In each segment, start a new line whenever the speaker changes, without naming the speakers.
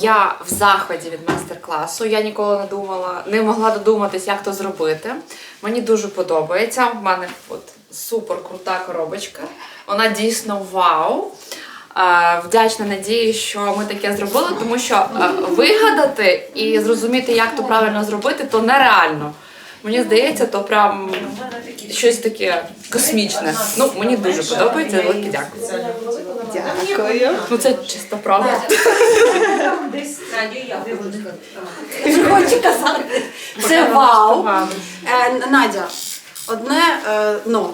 Я в захваті від майстер-класу. Я ніколи не думала, не могла додуматись, як то зробити. Мені дуже подобається. В мене от супер крута коробочка. Вона дійсно вау. Е, Вдячна надії, що ми таке зробили, тому що е, вигадати і зрозуміти, як то правильно зробити, то нереально. Мені здається, то прям щось таке космічне. Ну, мені дуже подобається. Велике дякую.
Дякую.
Ну це чисто правда.
Хочу казати. Це вау. Е, Надя, одне е, ну.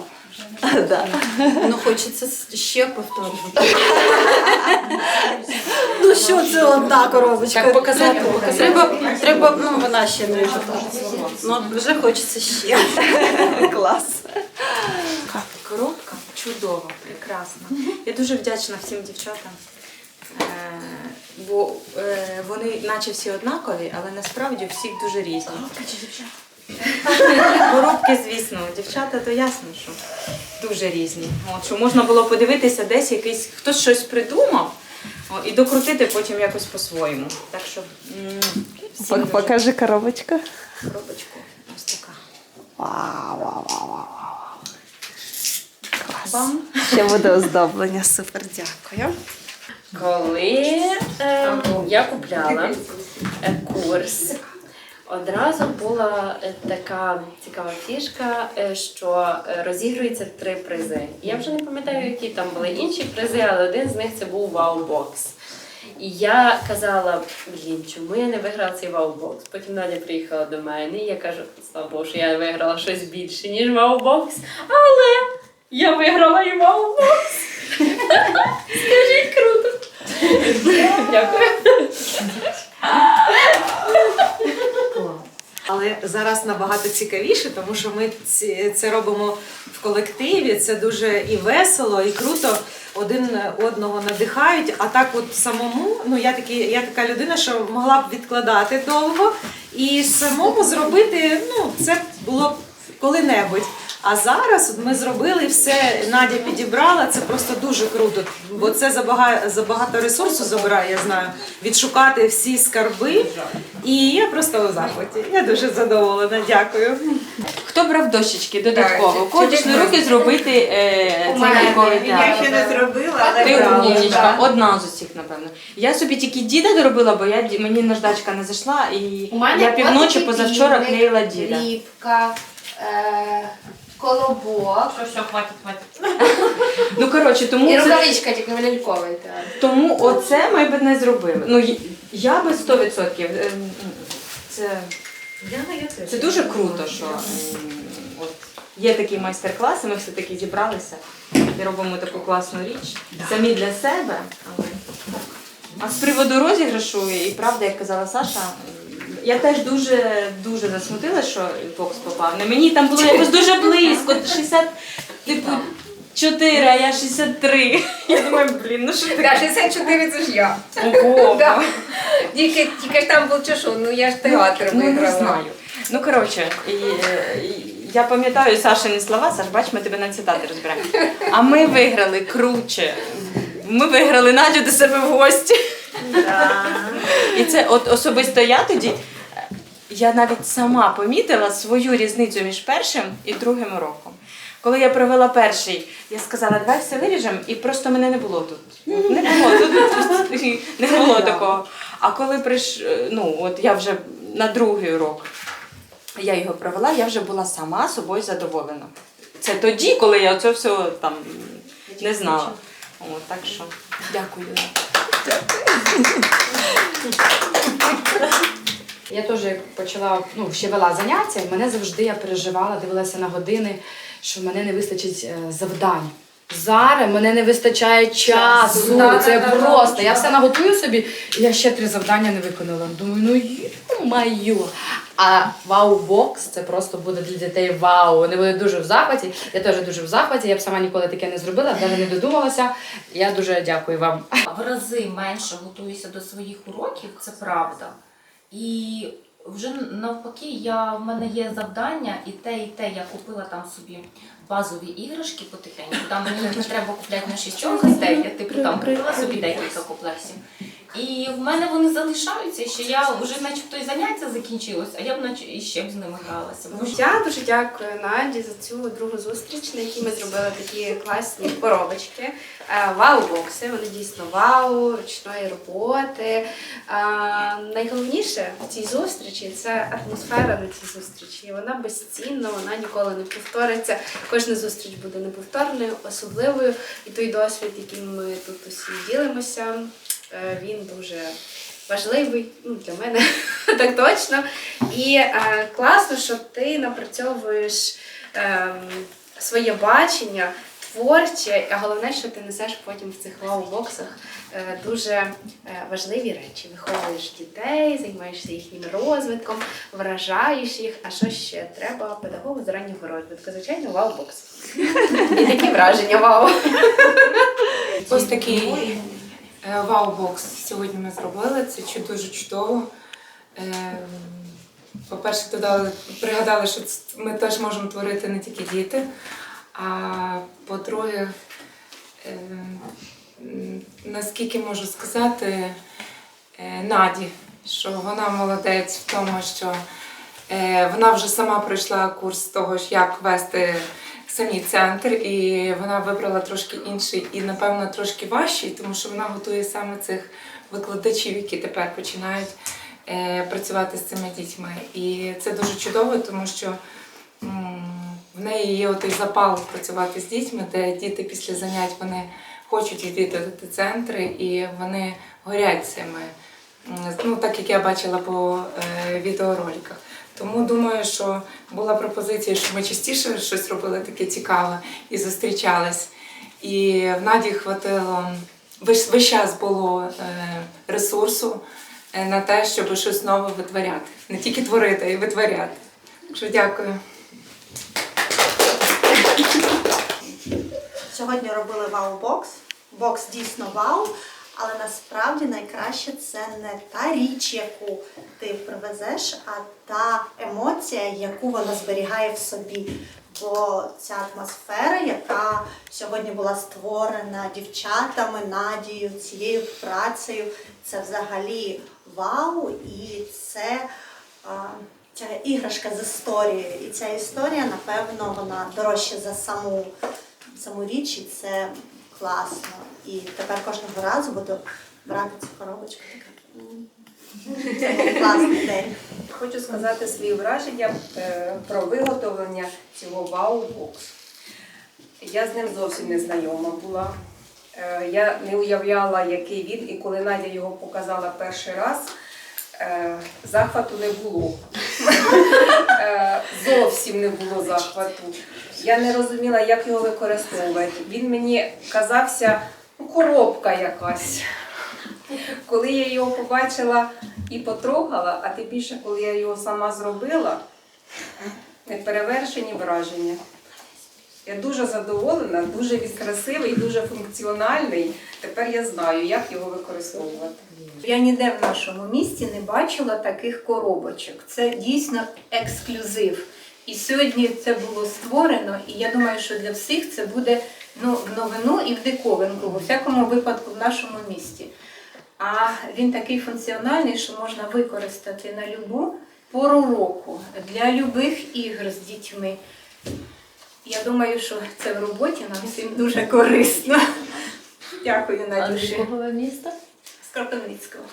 Ну, хочеться ще повторювати. ну що це одна коробочка?
Так, показати, показати.
Треба, треба, ну вона ще не Ну, вже хочеться ще. Клас.
Коробка чудова, прекрасна. Я дуже вдячна всім дівчатам. Е, Бо е, вони наче всі однакові, але насправді всіх дуже різні. Коробки, звісно, дівчата, то ясно, що дуже різні. От, що можна було подивитися десь якийсь, хтось щось придумав о, і докрутити потім якось по-своєму. Так що м, всім
Покажи коробочку.
коробочку. Ось така.
Вау, вау, вау, вау.
Бам!
Ще буде оздоблення.
Супер, дякую.
Коли е, я купляла е, курс, одразу була е, така цікава фішка, е, що розігрується три призи. Я вже не пам'ятаю, які там були інші призи, але один з них це був вау-бокс. І я казала, блін, чому я не виграла цей вау-бокс? Потім Надя приїхала до мене, і я кажу, слава Богу, що я виграла щось більше, ніж вау-бокс. Але я виграла і вау-бокс. Скажіть круто. Дякую.
Але зараз набагато цікавіше, тому що ми це робимо в колективі. Це дуже і весело, і круто. Один одного надихають. А так, от самому, ну я такі, я така людина, що могла б відкладати довго і самому зробити. Ну, це було б коли-небудь. А зараз от ми зробили все, Надя підібрала, це просто дуже круто, бо це забагато, забагато ресурсу забирає, я знаю, відшукати всі скарби. І я просто у захваті. Я дуже задоволена, дякую.
Хто брав дощечки додатково? Дійшли руки зробити е, цей
Я ще не зробила, але
Ти умнічка, одна з усіх, напевно. Я собі тільки діда доробила, бо я мені наждачка не зайшла, і я півночі позавчора клеїла діда.
Ліпка, е, колобок.
Що, все, хватить, хватить.
Ну коротше, тому
І
це,
рукавичка тільки ляльковий театр.
тому оце ми б не зробили. Ну й- я би 100%. е, Це, це дуже круто, що м, от є такий майстер-клас, і ми все таки зібралися і робимо таку класну річ. Самі для себе. але- А з приводу розіграшу, і правда, як казала Саша, я теж дуже дуже засмутила, що бокс попав. Не мені там було якось дуже близько, 60, типу, 4, а я 63. Я думаю, блін, ну що ти?
Да, 64 це ж я.
Ого.
Да. Тільки, тільки ж там був чашу, ну я ж театр
Ну, не знаю. Ну, коротше, і, е, і я пам'ятаю Сашини слова, Саш, бач, ми тебе на цитати розбираємо. А ми виграли круче. Ми виграли Надю до себе в гості. І це от особисто я тоді. Я навіть сама помітила свою різницю між першим і другим уроком. Коли я провела перший, я сказала, давай все виріжемо, і просто мене не було тут. Не було тут не було такого. А коли прийш, ну от я вже на другий урок я його провела, я вже була сама собою задоволена. Це тоді, коли я це все там не знала. О, так що дякую.
Я теж як почала, ну, ще вела заняття, і мене завжди я переживала, дивилася на години, що в мене не вистачить е, завдань. Зараз мене не вистачає часу. Це просто. Я все наготую собі, і я ще три завдання не виконала. Думаю, ну ю-маю. А вау-бокс це просто буде для дітей вау. Вони будуть дуже в захваті. Я теж дуже в захваті. Я б сама ніколи таке не зробила, навіть не додумалася. Я дуже дякую вам.
в рази менше готуюся до своїх уроків, це правда. І вже навпаки, я, в мене є завдання, і те, і те я купила там собі базові іграшки потихеньку. Там мені не треба купляти на шість гостей, я типу там купила собі декілька комплексів. І в мене вони залишаються, що я вже начебто і заняття закінчилось, а я б наче і ще б з ними гралася.
Я дуже дякую Наді за цю другу зустріч, на якій ми зробили такі класні коробочки. Е, Вау-бокси, вони дійсно вау, ручної роботи. Е, Найголовніше в цій зустрічі це атмосфера на цій зустрічі. Вона безцінна, вона ніколи не повториться. Кожна зустріч буде неповторною, особливою. І той досвід, яким ми тут усі ділимося, він дуже важливий ну, для мене так точно. І е, класно, що ти напрацьовуєш ем, своє бачення творче, а головне, що ти несеш потім в цих вау-боксах е, дуже е, важливі речі. Виховуєш дітей, займаєшся їхнім розвитком, вражаєш їх. А що ще треба педагогу з раннього розвитку? Звичайно, вау-бокс. І такі враження, вау.
Ось такий е, вау-бокс сьогодні ми зробили. Це дуже чудово. Е, По-перше, додали, пригадали, що ми теж можемо творити не тільки діти. А по-друге, е, наскільки можу сказати е, Наді, що вона молодець в тому, що е, вона вже сама пройшла курс того, як вести самі центр, і вона вибрала трошки інший і, напевно, трошки важчий, тому що вона готує саме цих викладачів, які тепер починають е, працювати з цими дітьми. І це дуже чудово, тому що в неї є той запал працювати з дітьми, де діти після занять вони хочуть відвідувати центри і вони горять цими. Ну, так як я бачила по е, відеороликах. Тому думаю, що була пропозиція, щоб ми частіше щось робили таке цікаве і зустрічались. І в Наді хватило весь, весь час було е, ресурсу е, на те, щоб щось нове витворяти. Не тільки творити, а й витворяти. Так що дякую.
Сьогодні робили вау-бокс. Бокс дійсно вау, але насправді найкраще це не та річ, яку ти привезеш, а та емоція, яку вона зберігає в собі. Бо ця атмосфера, яка сьогодні була створена дівчатами, Надією, цією працею, це взагалі вау, і це ця іграшка з історією. І ця історія, напевно, вона дорожча за саму саму річ, і це класно. І тепер кожного разу буду брати цю коробочку. така, день.
Хочу сказати свої враження е, про виготовлення цього вау-боксу. Я з ним зовсім не знайома була. Е, Я не уявляла, який він, і коли Надя його показала перший раз, захвату не було. Е, Зовсім не було захвату. Я не розуміла, як його використовувати. Він мені казався ну, коробка якась. Коли я його побачила і потрогала, а тим більше, коли я його сама зробила, неперевершені враження. Я дуже задоволена, дуже він красивий, дуже функціональний. Тепер я знаю, як його використовувати.
Я ніде в нашому місті не бачила таких коробочок. Це дійсно ексклюзив. І сьогодні це було створено, і я думаю, що для всіх це буде ну, в новину і в диковинку, у всякому випадку в нашому місті. А він такий функціональний, що можна використати на любу пору року для любих ігор з дітьми. Я думаю, що це в роботі нам всім дуже корисно. Дякую, Надюші.
міста?
З Кропивницького.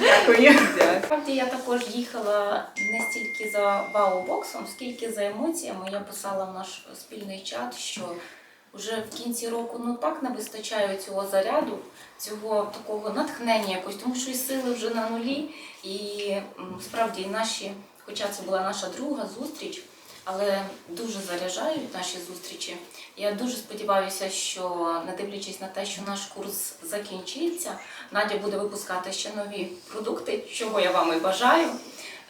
Дякую.
Насправді я також їхала не стільки за вау-боксом, скільки за емоціями. Я писала в наш спільний чат, що вже в кінці року ну так не вистачає цього заряду, цього такого натхнення якось, тому що і сили вже на нулі. І м, справді наші, хоча це була наша друга зустріч, але дуже заряджають наші зустрічі. Я дуже сподіваюся, що не дивлячись на те, що наш курс закінчиться, Надя буде випускати ще нові продукти, чого я вам і бажаю.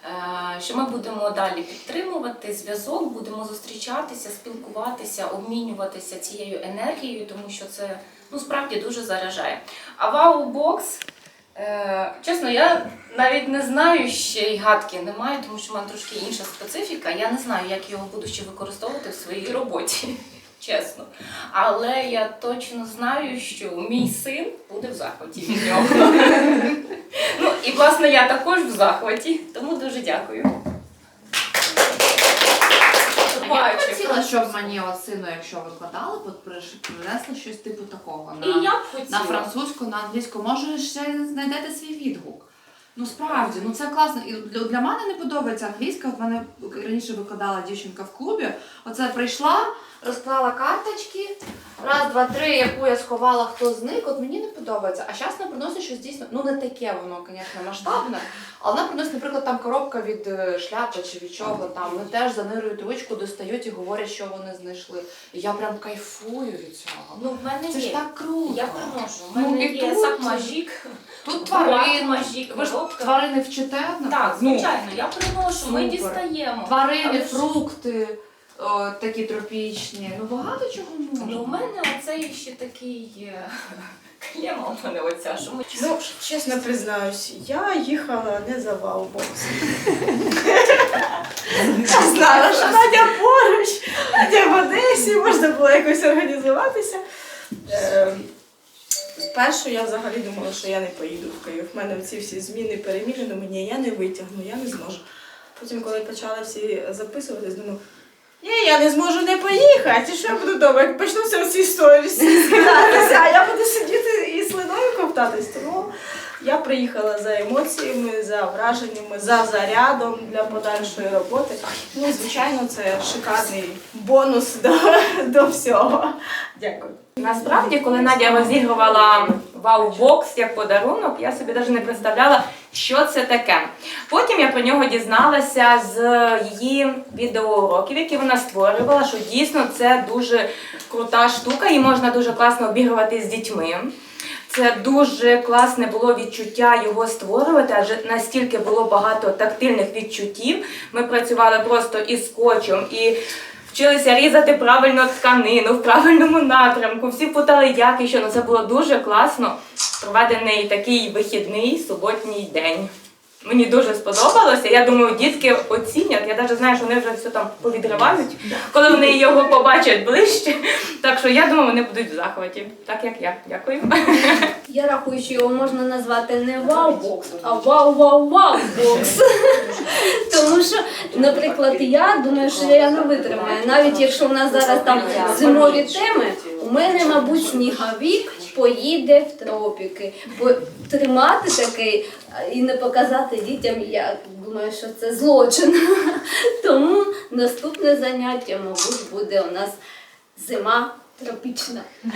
Е, Що ми будемо далі підтримувати зв'язок, будемо зустрічатися, спілкуватися, обмінюватися цією енергією, тому що це ну справді дуже заряджає. А вау-бокс, е, чесно, я навіть не знаю ще й гадки не маю, тому що в мене трошки інша специфіка. Я не знаю, як його буду ще використовувати в своїй роботі. чесно. Але я точно знаю, що мій син буде в захваті від нього. ну і власне я також в захваті, тому дуже дякую.
А я б
Бачу,
хотіла, щоб мені от сину, якщо викладали, от приш- принесли щось типу такого. На,
І я б хотіла.
на французьку, на англійську. Може, ще знайдете свій відгук. Ну справді, ну це класно. І для, для мене не подобається англійська. От мене раніше викладала дівчинка в клубі. Оце прийшла, розклала карточки. Раз, два, три, яку я сховала, хто зник. От мені не подобається. А зараз вона приносить щось дійсно, ну не таке воно, звісно, масштабне. Але вона приносить, наприклад, там коробка від е, шляпи чи від чого там. Вони теж занирують ручку, достають і говорять, що вони знайшли. І я прям кайфую від цього.
Ну, в мене
Це
є.
ж так круто.
Я приношу. У
Ну,
мене
і
є
тут-
сакмажік.
Тут тварини.
Мажік,
Ви ж тварини вчите?
Так,
Ну,
звичайно, я приношу, ми
Супер.
дістаємо.
Тварини,
Але ж-
фрукти о, такі тропічні. Ну багато чого можна.
Ну, у мене оцей ще такий е, клема у мене оця, що ми
Ну, чесно признаюсь, я їхала не за ваубокс. Знала, що Надя поруч, Надя в Одесі, можна було якось організуватися. Е, Спершу я взагалі думала, що я не поїду в Київ. У мене ці всі зміни переміни, думаю, ні, я не витягну, я не зможу. Потім, коли почали всі записуватись, думаю, ні, я не зможу не поїхати. Що я буду вдома? Як почнуться всі історії скидатися, а я буду сидіти і слиною ковтатись. Тому я приїхала за емоціями, за враженнями, за зарядом для подальшої роботи. Ну, звичайно, це шикарний бонус до, до всього. Дякую.
Насправді, коли Надя розігрувала вау-бокс як подарунок, я собі навіть не представляла, що це таке. Потім я про нього дізналася з її відеоуроків, які вона створювала, що дійсно це дуже крута штука і можна дуже класно обігрувати з дітьми. Це дуже класне було відчуття його створювати, адже настільки було багато тактильних відчуттів. Ми працювали просто із скотчем і вчилися різати правильно тканину в правильному напрямку. Всі питали, як і що. Ну це було дуже класно проведений такий вихідний суботній день. Мені дуже сподобалося. Я думаю, дітки оцінять. Я навіть знаю, що вони вже все там повідривають, коли вони його побачать ближче. Так що я думаю, вони будуть в захваті, так як я. Дякую.
Я рахую, що його можна назвати не вау-бокс, а вау-вау-вау-бокс. Тому що, наприклад, я думаю, що я не витримаю. Навіть якщо в нас зараз там зимові теми, у мене, мабуть, сніговік поїде в тропіки. Бо тримати такий і не показати дітям, я думаю, що це злочин. Тому наступне заняття, мабуть, буде у нас зима тропічна.